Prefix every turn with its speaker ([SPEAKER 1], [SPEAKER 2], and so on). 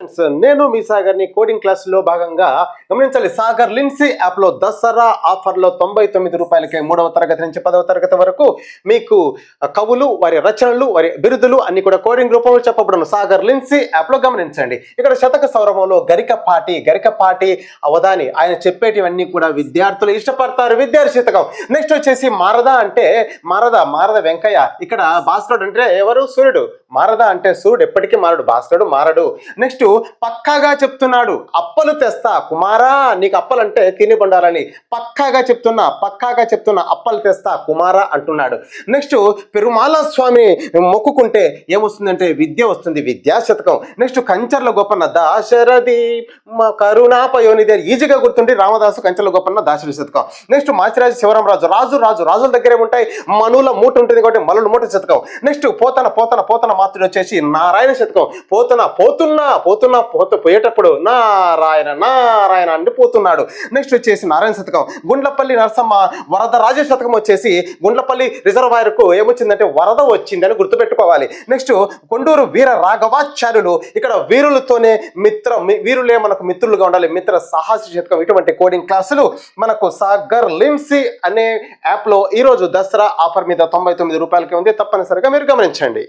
[SPEAKER 1] Friends, నేను మీ సాగర్ని coding క్లాసులో భాగంగా గమనించాలి. సాగర్ లిన్సీ యాప్లో దసరా ఆఫర్లో తొంభై తొమ్మిది రూపాయలకే మూడవ తరగతి నుంచి పదవ తరగతి వరకు మీకు కవులు వారి రచనలు వారి బిరుదులు అన్ని కూడా కోడింగ్ రూపంలో చెప్పబడను. సాగర్ లిన్సీ యాప్లో గమనించండి. ఇక్కడ శతక సౌరభంలో గరికపాటి గరికపాటి అవధాని. ఆయన చెప్పేటివన్నీ కూడా విద్యార్థులు ఇష్టపడతారు. విద్యార్థి శతకం. నెక్స్ట్ వచ్చేసి మారద అంటే మారద మారద వెంకయ్య. ఇక్కడ భాస్కరుడు అంటే ఎవరు? సూర్యుడు. మారద అంటే సూర్యుడు. ఎప్పటికీ మారడు. భాస్కరుడు మారడు. నెక్స్ట్ పక్కాగా చెప్తున్నాడు. అప్పలు తెస్తా. కుమారా నీకు అప్పలంటే తిని పండాలని పక్కాగా చెప్తున్నా పక్కాగా చెప్తున్నా అప్పలు తెస్తా కుమారా అంటున్నాడు. నెక్స్ట్ పెరుమాల స్వామి మొక్కుకుంటే ఏమొస్తుందంటే విద్య వస్తుంది విద్యా శతకం. నెక్స్ట్ కంచర్ల గొప్పన్న దాశరథి మ కరుణాపయోనిదే. ఈజీగా గుర్తుండి రామదాసు కంచర్ల గొప్పన్న దాశరథి శతకం. నెక్స్ట్ మాచిరాజు శివరామరాజు. రాజు రాజు రాజుల దగ్గరే ఉంటాయి. మనుల మూట ఉంటుంది కాబట్టి మనుల మూట శతకం. నెక్స్ట్ పోతన పోతన పోతన మాత్రుడు వచ్చేసి నారాయణ శతకం. పోతన పోతున్నా పోతున్నా పోత పోయేటప్పుడు నారాయణ నారాయణ అండి పోతున్నాడు. నెక్స్ట్ వచ్చేసి నారాయణ శతకం. గుండ్లపల్లి నరసమ్మ వరద రాజ శతకం వచ్చేసి గుండ్లపల్లి రిజర్వాయర్కు ఏమొచ్చిందంటే వరద వచ్చిందని గుర్తుపెట్టుకోవాలి. నెక్స్ట్ కొండూరు వీర రాఘవాచార్యులు ఇక్కడ వీరులతోనే మిత్ర వీరులే మనకు మిత్రులుగా ఉండాలి. మిత్ర సాహస శతకం. ఇటువంటి కోడింగ్ క్లాసులు మనకు సాగర్ లిమ్సీ అనే యాప్లో ఈరోజు దసరా ఆఫర్ మీద తొంభై తొమ్మిది రూపాయలకి ఉంది. తప్పనిసరిగా మీరు గమనించండి.